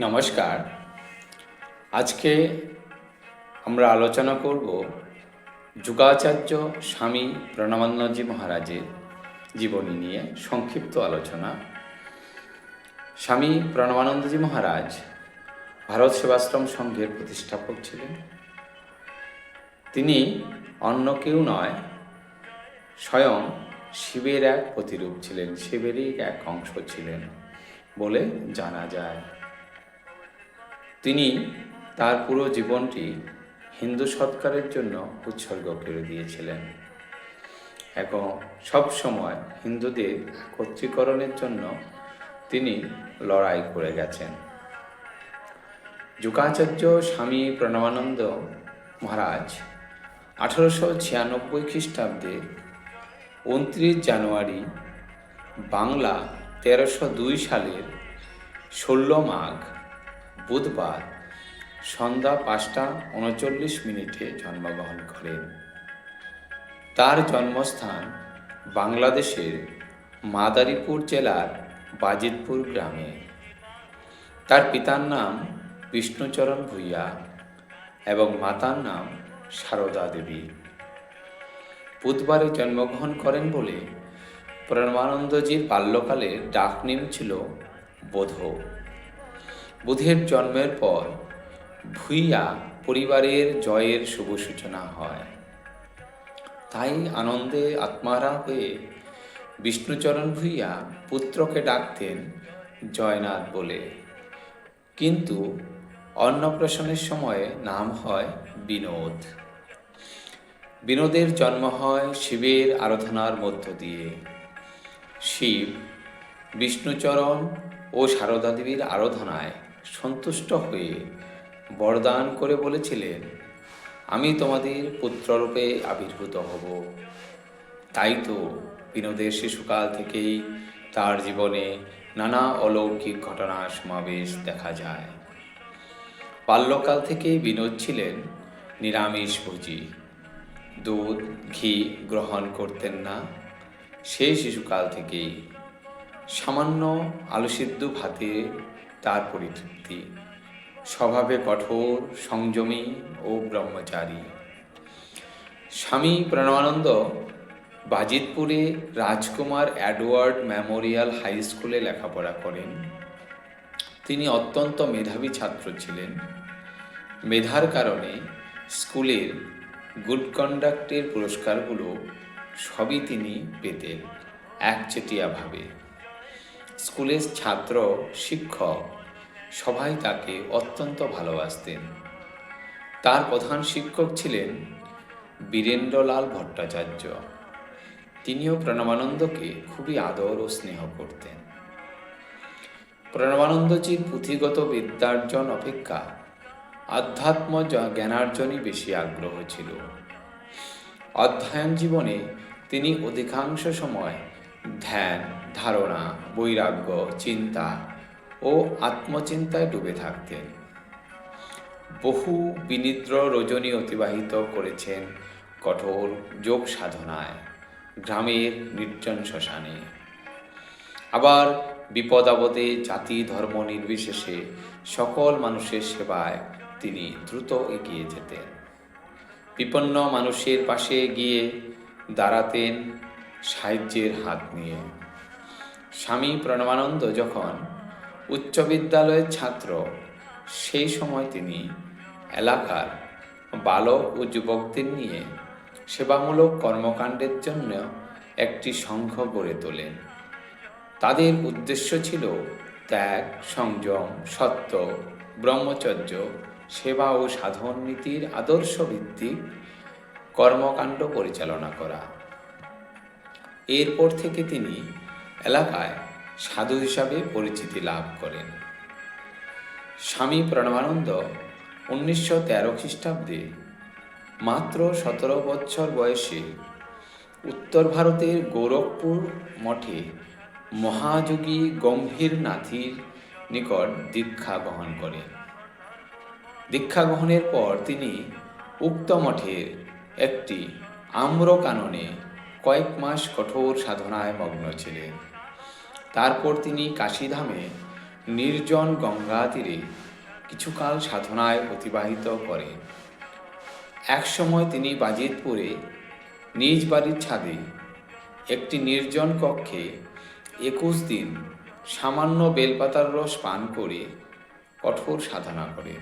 নমস্কার। আজকে আমরা আলোচনা করব যুগাচার্য স্বামী প্রণবানন্দজি মহারাজের জীবনী নিয়ে সংক্ষিপ্ত আলোচনা। স্বামী প্রণবানন্দজি মহারাজ ভারত সেবাশ্রম সংঘের প্রতিষ্ঠাপক ছিলেন। তিনি অন্য কেউ নয়, স্বয়ং শিবের এক প্রতিরূপ ছিলেন, শিবেরই এক অংশ ছিলেন বলে জানা যায়। তিনি তার পুরো জীবনটি হিন্দু সৎকারের জন্য উৎসর্গ করে দিয়েছিলেন। এবং সব সময় হিন্দুদের একত্রীকরণের জন্য তিনি লড়াই করে গেছেন। যুগাচার্য স্বামী প্রণবানন্দ মহারাজ আঠারোশো ছিয়ানব্বই খ্রিস্টাব্দে উনত্রিশ জানুয়ারি বাংলা তেরোশো দুই সালের ষোলো মাঘ বুধবার সন্ধ্যা পাঁচটা উনচল্লিশ মিনিটে জন্মগ্রহণ করেন। তার জন্মস্থান বাংলাদেশের মাদারীপুর জেলার বাজিতপুর গ্রামে। তার পিতার নাম বিষ্ণুচরণ ভূঁইয়া এবং মাতার নাম সারদা দেবী। বুধবারে জন্মগ্রহণ করেন বলে প্রেমানন্দজির বাল্যকালের ডাকনেম ছিল বোধ। বুধের জন্মের পর ভূঁইয়া পরিবারের জয়ের শুভ সূচনা হয়। তাই আনন্দে আত্মারা হয়ে বিষ্ণুচরণ ভূঁইয়া পুত্রকে ডাকতেন জয়নাথ বলে। কিন্তু অন্নপ্রাশনের সময়ে নাম হয় বিনোদ। বিনোদের জন্ম হয় শিবের আরাধনার মধ্য দিয়ে। শিব, বিষ্ণুচরণ ও সারদা দেবীর আরাধনায় সন্তুষ্ট হয়ে বরদান করে বলেছিলেন, আমি তোমাদের পুত্ররূপে আবির্ভূত হব। তাই তো বিনোদের শিশুকাল থেকেই তার জীবনে নানা অলৌকিক ঘটনার সমাবেশ দেখা যায়। বাল্যকাল থেকেই বিনোদ ছিলেন নিরামিষভোজী দুধ, ঘি গ্রহণ করতেন না। সেই শিশুকাল থেকেই সামান্য আলুসিদ্ধ ভাতে তার পরিতৃপ্তি। স্বভাবে কঠোর, সংযমী ও ব্রহ্মচারী। স্বামী প্রণবানন্দ বাজিতপুরে রাজকুমার অ্যাডওয়ার্ড মেমোরিয়াল হাই স্কুলে লেখাপড়া করেন। তিনি অত্যন্ত মেধাবী ছাত্র ছিলেন। মেধার কারণে স্কুলের গুড কন্ডাক্টের পুরস্কারগুলো সবই তিনি পেতেন, একচেটিয়াভাবে। স্কুলের ছাত্র, শিক্ষক সবাই তাকে অত্যন্ত ভালোবাসতেন। তার প্রধান শিক্ষক ছিলেন বীরেন্দ্রলাল ভট্টাচার্য। তিনিও প্রণবানন্দকে খুবই আদর ও স্নেহ করতেন। প্রণবানন্দজির পুঁথিগত বিদ্যার্জন অপেক্ষা আধ্যাত্ম জ্ঞানার্জনই বেশি আগ্রহ ছিল। অধ্যয়ন জীবনে তিনি অধিকাংশ সময় ধ্যান ধারণা, বৈরাগ্য, চিন্তা ও আত্মচিন্তায় ডুবে থাকতেন। বহু বিনিদ্র রজনী অতিবাহিত করেছেন কঠোর যোগ সাধনায় গ্রামের নির্জন শ্মশানে। আবার বিপদ আপদে জাতি ধর্ম নির্বিশেষে সকল মানুষের সেবায় তিনি দ্রুত এগিয়ে যেতেন। বিপন্ন মানুষের পাশে গিয়ে দাঁড়াতেন সাহায্যের হাত নিয়ে। স্বামী প্রণবানন্দ যখন উচ্চ বিদ্যালয়ের ছাত্র, সেই সময় তিনি এলাকার বালক ও যুবকদের নিয়ে সেবামূলক কর্মকাণ্ডের জন্য একটি সংঘ গড়ে তোলেন। তাদের উদ্দেশ্য ছিল ত্যাগ, সংযম, সত্য, ব্রহ্মচর্য, সেবা ও সাধন নীতির আদর্শ ভিত্তিক কর্মকাণ্ড পরিচালনা করা। এরপর থেকে তিনি এলাকায় সাধু হিসাবে পরিচিতি লাভ করেন। স্বামী প্রণবানন্দ উনিশশো তেরো খ্রিস্টাব্দে মাত্র সতেরো বছর বয়সে উত্তর ভারতের গোরখপুর মঠে মহাযোগী গম্ভীর নাথির নিকট দীক্ষা গ্রহণ করেন। দীক্ষা গ্রহণের পর তিনি উক্ত মঠের একটি আম্রকাননে কয়েক মাস কঠোর সাধনায় মগ্ন ছিলেন। তারপর তিনি কাশীধামে নির্জন গঙ্গা তীরে কিছুকাল সাধনায় অতিবাহিত করেন একসময় তিনি বাজিতপুরে নিজ বাড়ির ছাদে একটি নির্জন কক্ষে একুশ দিন সামান্য বেলপাতার রস পান করে কঠোর সাধনা করেন।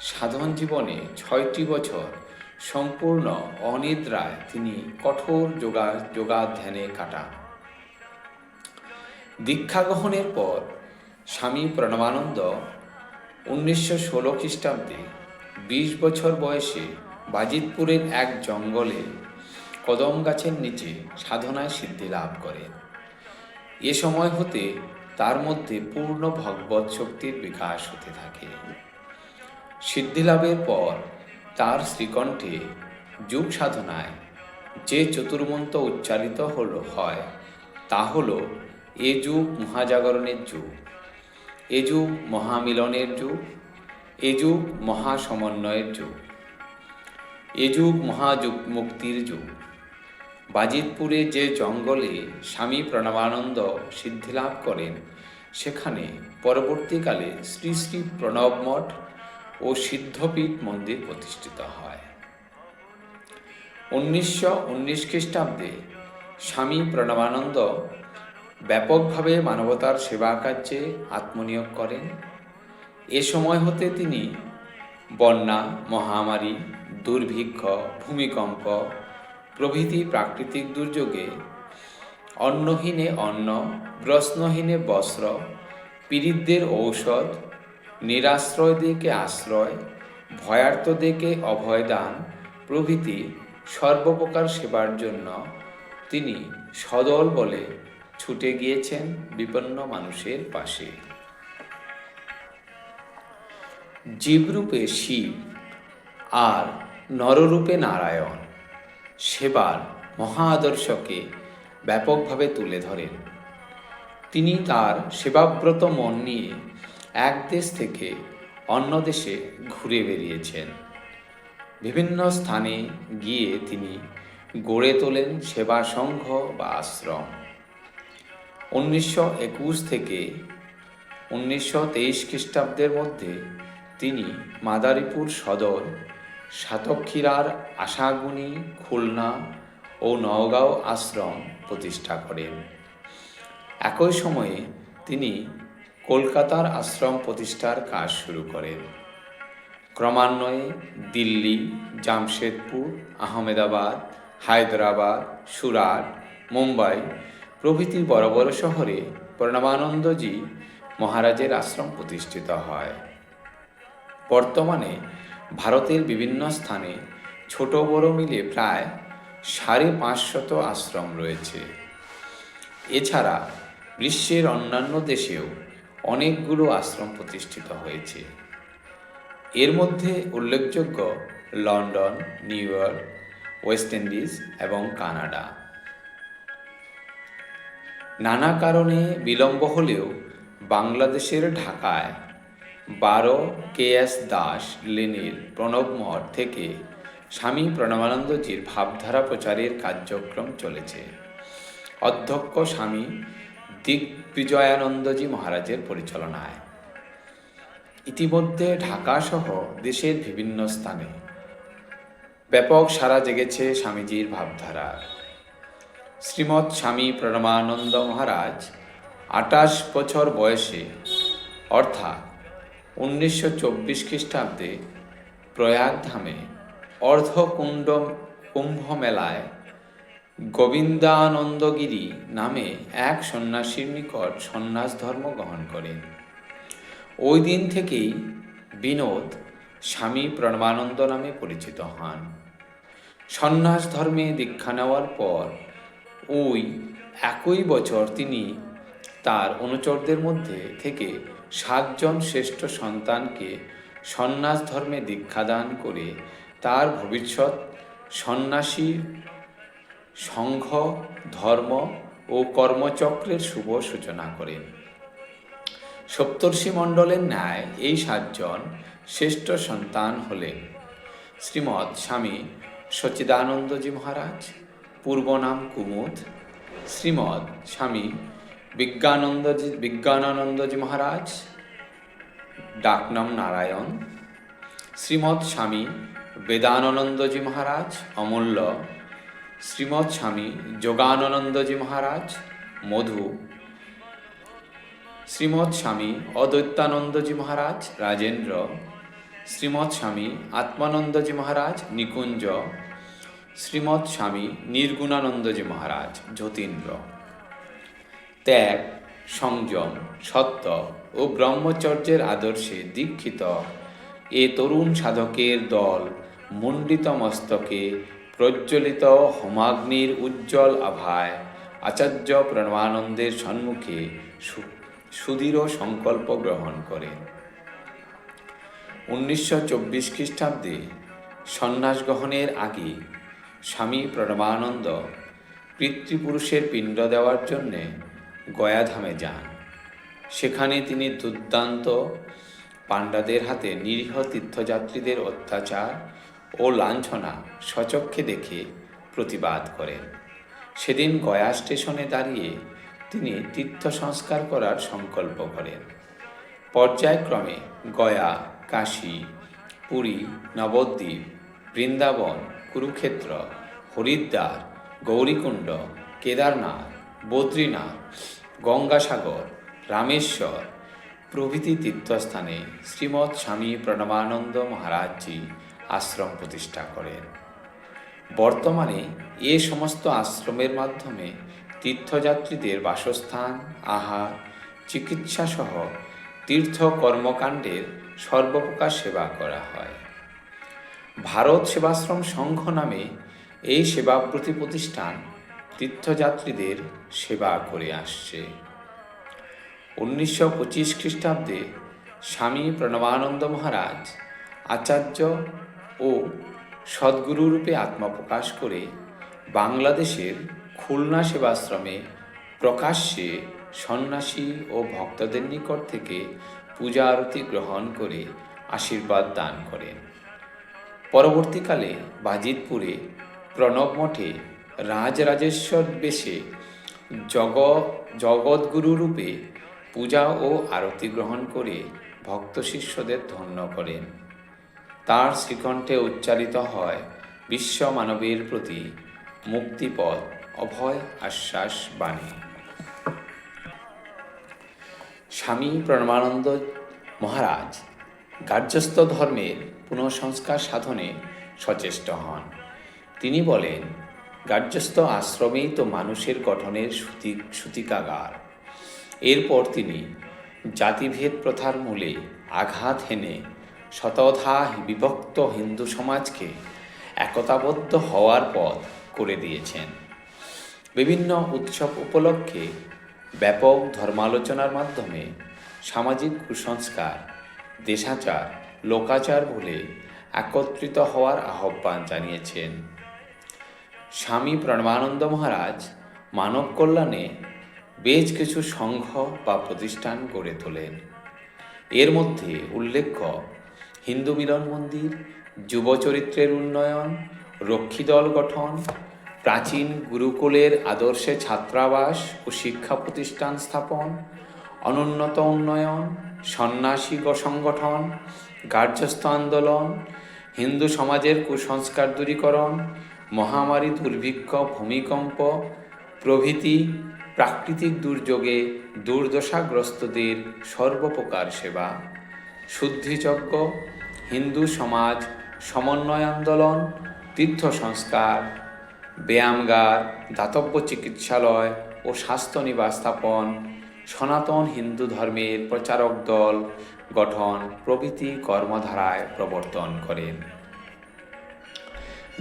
সাধন জীবনে ছয়টি বছর সম্পূর্ণ অনিদ্রায় তিনি কঠোর যোগা যোগাধ্যানে কাটান। দীক্ষা গ্রহণের পর স্বামী প্রণবানন্দ উনিশশো ষোলো খ্রিস্টাব্দে বিশ বছর বয়সে বাজিতপুরের এক জঙ্গলে কদম গাছের নিচে সাধনায় সিদ্ধি লাভ করেন। এ সময় হতে তার মধ্যে পূর্ণ ভগবত শক্তির বিকাশ হতে থাকে। সিদ্ধিলাভের পর তার শ্রীকণ্ঠে যুগ সাধনায় যে চতুর্মন্ত্র উচ্চারিত হল হয়, তা হল এ যুগ মহাজাগরণের যুগ এ যুগ মহামিলনের যুগ এ যুগ মহাসমন্বয়ের যুগ এ যুগ মহাযুগ মুক্তির যুগ বাজিতপুরে যে জঙ্গলে স্বামী প্রণবানন্দ সিদ্ধিলাভ করেন, সেখানে পরবর্তীকালে শ্রী শ্রী প্রণব মঠ ও সিদ্ধপীঠ মন্দির প্রতিষ্ঠিত হয়। উনিশশো উনিশ খ্রিস্টাব্দে স্বামী প্রণবানন্দ ব্যাপকভাবে মানবতার সেবা কার্যে আত্মনিয়োগ করেন। এ সময় হতে তিনি বন্যা, মহামারী, দুর্ভিক্ষ, ভূমিকম্প প্রভৃতি প্রাকৃতিক দুর্যোগে অন্নহীনে অন্ন ব্রশ্নহীনে বস্ত্র, পীড়িতদের ঔষধ নিরাশ্রয়দেরকে আশ্রয় ভয়ার্তদেরকে অভয়দান প্রভৃতি সর্বপ্রকার সেবার জন্য তিনি সদল বলে ছুটে গিয়েছেন বিপন্ন মানুষের পাশে। জীবরূপে শিব আর নররূপে নারায়ণ সেবার মহা আদর্শকে ব্যাপকভাবে তুলে ধরেন। তিনি তার সেবাব্রত মন নিয়ে এক দেশ থেকে অন্য দেশে ঘুরে বেরিয়েছেন। বিভিন্ন স্থানে গিয়ে তিনি গড়ে তোলেন সেবা সংঘ বা আশ্রম। উনিশশো একুশ থেকে উনিশশো তেইশ খ্রিস্টাব্দের মধ্যে তিনি মাদারীপুর সদর, সাতক্ষীরার আশাগুনি খুলনা ও নওগাঁও আশ্রম প্রতিষ্ঠা করেন। একই সময়ে তিনি কলকাতার আশ্রম প্রতিষ্ঠার কাজ শুরু করেন। ক্রমান্বয়ে দিল্লি, জামশেদপুর, আহমেদাবাদ, হায়দ্রাবাদ, সুরাট, মুম্বাই প্রভৃতি বড় বড় শহরে প্রণবানন্দজি মহারাজের আশ্রম প্রতিষ্ঠিত হয়। বর্তমানে ভারতের বিভিন্ন স্থানে ছোট বড় মিলে প্রায় সাড়ে পাঁচশত আশ্রম রয়েছে। এছাড়া বিশ্বের অন্যান্য দেশেও অনেকগুলো আশ্রম প্রতিষ্ঠিত হয়েছে। এর মধ্যে উল্লেখযোগ্য London, New York, West Indies এবং কানাডা। নানা কারণে বিলম্ব হলেও বাংলাদেশের ঢাকায় বারো কে এস দাস লেনের প্রণব মঠ থেকে স্বামী প্রণবানন্দজির ভাবধারা প্রচারের কার্যক্রম চলেছে। অধ্যক্ষ স্বামী দিগ্বিজয়ানন্দজি মহারাজের পরিচালনায়। ইতিমধ্যে ঢাকা সহ দেশের বিভিন্ন স্থানে ব্যাপক সারা জেগেছে স্বামীজির ভাবধারার। শ্রীমৎ স্বামী প্রণমানন্দ মহারাজ আটাশ বছর বয়সে, অর্থাৎ উনিশশো চব্বিশ খ্রিস্টাব্দে প্রয়াগধামে অর্ধকুণ্ড কুম্ভ মেলায় গোবিন্দানন্দগিরি নামে এক সন্ন্যাসীর নিকট সন্ন্যাস ধর্ম গ্রহণ করেন। ওই দিন থেকেই বিনোদ স্বামী প্রণবানন্দ নামে পরিচিত হন। সন্ন্যাস ধর্মে দীক্ষা নেওয়ার পর ওই একই বছর তিনি তার অনুচরদের মধ্যে থেকে সাতজন শ্রেষ্ঠ সন্তানকে সন্ন্যাস ধর্মে দীক্ষাদান করে তার ভবিষ্যৎ সন্ন্যাসী সংঘ, ধর্ম ও কর্মচক্রের শুভ সূচনা করেন। সপ্তর্ষি মণ্ডলের ন্যায় এই সাতজন শ্রেষ্ঠ সন্তান হলেন। শ্রীমৎ স্বামী সচিদানন্দজি মহারাজ। পূর্ব নাম কুমুদ। শ্রীমৎ স্বামী বিজ্ঞানন্দজি, বিজ্ঞানানন্দজি মহারাজ। ডাকনাম নারায়ণ। শ্রীমৎ স্বামী বেদানন্দজি মহারাজ, অমূল্য। শ্রীমৎ স্বামী যোগানন্দজি মহারাজ, মধু। শ্রীমৎ স্বামী অদ্বৈতানন্দজি মহারাজ, রাজেন্দ্র। শ্রীমৎ স্বামী আত্মানন্দজি মহারাজ, নিকুঞ্জ। শ্রীমৎ স্বামী নির্গুণানন্দজি মহারাজ যতীন্দ্র। ত্যাগ, সংযম, সত্য ও ব্রহ্মচর্যের আদর্শে দীক্ষিত এ তরুণ সাধকের দল মণ্ডিত মস্তকে প্রজ্বলিত হোমাগ্নির উজ্জ্বল আভায় আচার্য প্রণবানন্দের সম্মুখে সুদৃঢ় সংকল্প গ্রহণ করেন উনিশশো চব্বিশ খ্রিস্টাব্দে সন্ন্যাস গ্রহণের আগে স্বামী প্রণবানন্দ পিতৃপুরুষের পিণ্ড দেওয়ার জন্যে গয়াধামে যান। সেখানে তিনি দুর্দান্ত পাণ্ডাদের হাতে নিরীহ তীর্থযাত্রীদের অত্যাচার ও লাঞ্ছনা সচক্ষে দেখে প্রতিবাদ করেন। সেদিন গয়া স্টেশনে দাঁড়িয়ে তিনি তীর্থ সংস্কার করার সংকল্প করেন। পর্যায়ক্রমে গয়া, কাশী, পুরী, নবদ্বীপ, বৃন্দাবন কুরুক্ষেত্র, হরিদ্বার, গৌরীকুণ্ড, কেদারনাথ, বদ্রীনাথ, গঙ্গাসাগর, রামেশ্বর প্রভৃতি তীর্থস্থানে শ্রীমৎ স্বামী প্রণবানন্দ মহারাজজি আশ্রম প্রতিষ্ঠা করেন। বর্তমানে এ সমস্ত আশ্রমের মাধ্যমে তীর্থযাত্রীদের বাসস্থান, আহার চিকিৎসা সহ তীর্থ কর্মকাণ্ডের সর্বপ্রকার সেবা করা হয়। ভারত সেবাশ্রম সংঘ নামে এই সেবাব্রতী প্রতিষ্ঠান তীর্থযাত্রীদের সেবা করে আসছে। উনিশশো পঁচিশ খ্রিস্টাব্দে স্বামী প্রণবানন্দ মহারাজ আচার্য ও সদ্গুরুরূপে আত্মপ্রকাশ করে বাংলাদেশের খুলনা সেবাশ্রমে প্রকাশ্যে সন্ন্যাসী ও ভক্তদের নিকট থেকে পূজা আরতি গ্রহণ করে আশীর্বাদ দান করেন। পরবর্তীকালে বাজিতপুরে প্রণব মঠে রাজরাজেশ্বর বেশে জগ জগৎগুরু রূপে পূজা ও আরতি গ্রহণ করে ভক্ত শিষ্যদের ধন্য করেন। তার শ্রীকণ্ঠে উচ্চারিত হয়, বিশ্ব মানবের প্রতি মুক্তিপদ অভয় আশ্বাস বাণী। স্বামী প্রণবানন্দ মহারাজ গার্যস্থ ধর্মের পুনঃসংস্কার সাধনে সচেষ্ট হন। তিনি বলেন গার্যস্থ আশ্রমেই তো মানুষের গঠনের সুতি, সূতিকাগার। এরপর তিনি জাতিভেদ প্রথার মূলে আঘাত হেনে শতধা বিভক্ত হিন্দু সমাজকে একতাবদ্ধ হওয়ার পথ করে দিয়েছেন। বিভিন্ন উৎসব উপলক্ষে ব্যাপক ধর্মালোচনার মাধ্যমে সামাজিক কুসংস্কার, দেশাচার লোকাচার বলে একত্রিত হওয়ার আহ্বান জানিয়েছেন। স্বামী প্রণবানন্দ মহারাজ মানব কল্যাণে বেশ কিছু সংঘ বা প্রতিষ্ঠান গড়ে তোলেন। এর মধ্যে উল্লেখ্য হিন্দু মিলন মন্দির, যুব চরিত্রের উন্নয়ন, রক্ষী দল গঠন, প্রাচীন গুরুকুলের আদর্শে ছাত্রাবাস ও শিক্ষা প্রতিষ্ঠান স্থাপন অনুন্নত উন্নয়ন, সন্ন্যাসী সংগঠন গার্হস্থ আন্দোলন, হিন্দু সমাজের কুসংস্কার দূরীকরণ, মহামারী দুর্ভিক্ষ, ভূমিকম্প, প্রভৃতি প্রাকৃতিক দুর্যোগে দুর্দশাগ্রস্তদের সর্বপ্রকার সেবা। শুদ্ধিযজ্ঞ, হিন্দু সমাজ সমন্বয় আন্দোলন তীর্থ সংস্কার ব্যায়ামগার, দাতব্য চিকিৎসালয় ও স্বাস্থ্য নিবাস স্থাপন সনাতন হিন্দু ধর্মের প্রচারক দল গঠন প্রভৃতি কর্মধারায় প্রবর্তন করেন।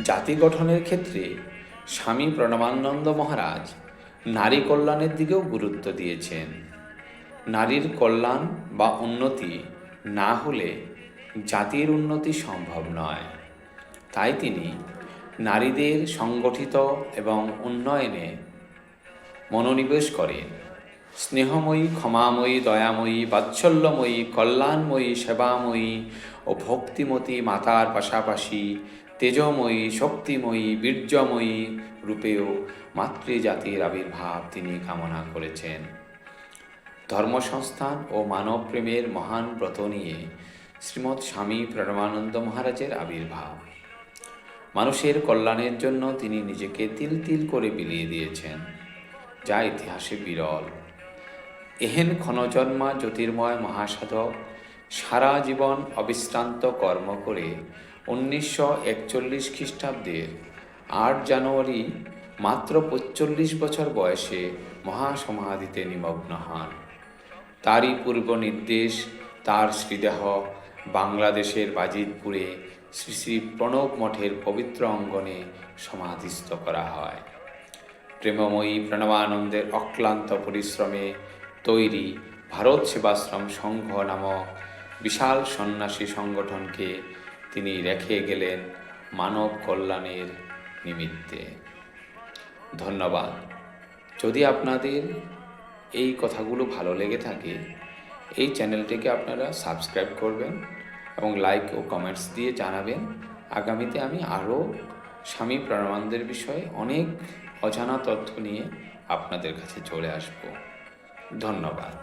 জাতি গঠনের ক্ষেত্রে স্বামী প্রণবানন্দ মহারাজ নারী কল্যাণের দিকেও গুরুত্ব দিয়েছেন। নারীর কল্যাণ বা উন্নতি না হলে জাতির উন্নতি সম্ভব নয়। তাই তিনি নারীদের সংগঠিত এবং উন্নয়নে মনোনিবেশ করেন। স্নেহময়ী, ক্ষমাময়ী, দয়াময়ী, বাৎসল্যময়ী, কল্যাণময়ী, সেবাময়ী ও ভক্তিমতী মাতার পাশাপাশি তেজময়ী, শক্তিময়ী, বীর্যময়ী রূপেও মাতৃজাতির আবির্ভাব তিনি কামনা করেছেন। ধর্মসংস্থান ও মানব প্রেমের মহান ব্রত নিয়ে শ্রীমৎ স্বামী প্রেরমানন্দ মহারাজের আবির্ভাব। মানুষের কল্যাণের জন্য তিনি নিজেকে তিল তিল করে বিলিয়ে দিয়েছেন। যা ইতিহাসে বিরল। এহেন ক্ষণজন্মা জ্যোতির্ময় মহাসাধক সারা জীবন অবিশ্রান্ত কর্ম করে উনিশশো একচল্লিশ খ্রিস্টাব্দের আট জানুয়ারি মাত্র পঁচল্লিশ বছর বয়সে মহাসমাধিতে নিমগ্ন হন। তারই পূর্ব নির্দেশ তার শ্রীদেহ বাংলাদেশের বাজিতপুরে শ্রী শ্রী প্রণব মঠের পবিত্র অঙ্গনে সমাধিস্থ করা হয়। প্রেমময়ী প্রণবানন্দের অক্লান্ত পরিশ্রমে তৈরি ভারত সেবাশ্রম সংঘ নামক বিশাল সন্ন্যাসী সংগঠনকে তিনি রেখে গেলেন মানব কল্যাণের নিমিত্তে। ধন্যবাদ। যদি আপনাদের এই কথাগুলো ভালো লেগে থাকে, এই চ্যানেলটিকে আপনারা সাবস্ক্রাইব করবেন এবং লাইক ও কমেন্টস দিয়ে জানাবেন। আগামীতে আমি আরও স্বামী প্রাণানন্দের বিষয়ে অনেক অজানা তথ্য নিয়ে আপনাদের কাছে চলে আসব। ধন্যবাদ।